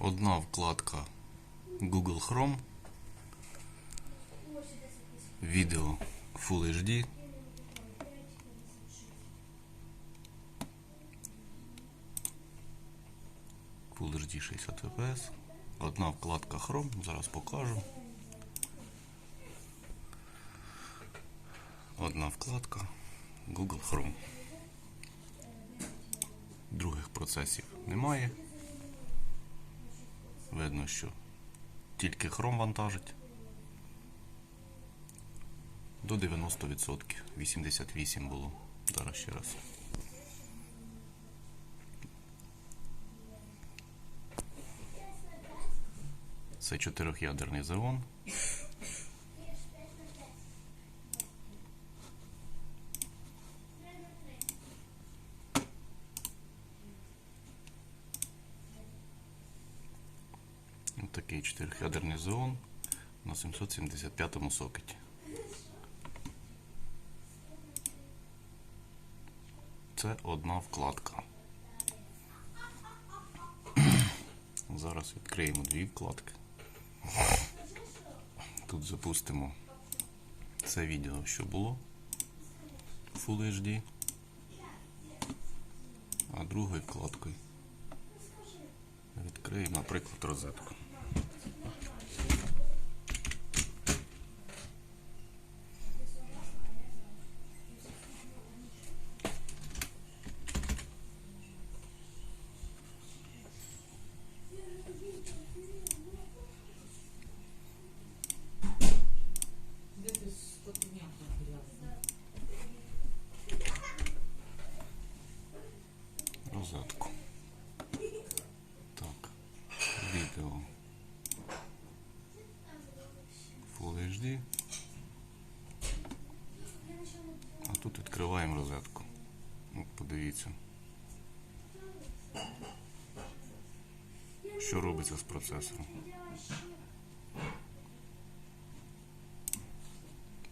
Одна вкладка Google Chrome. Відео Full HD. Full HD 60 fps. Одна вкладка Chrome, зараз покажу. Одна вкладка Google Chrome. Других процесів немає. Видно, що тільки хром вантажить. До 90%. 88 було. Зараз ще раз. Це чотирьохядерний Xeon. Такий чотирьохядерний Xeon на 775 сокеті. Це одна вкладка. Зараз відкриємо дві вкладки. Тут запустимо це відео, що було Full HD, а другою вкладкою відкриємо, наприклад, розетку. Розетку. Так, відео Full HD. А тут відкриваємо розетку. От подивіться. Що робиться з процесором.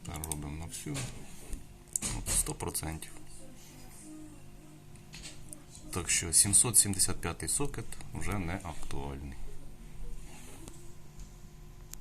Тепер робимо на всю. От 100%. Так що 775 сокет вже не актуальний.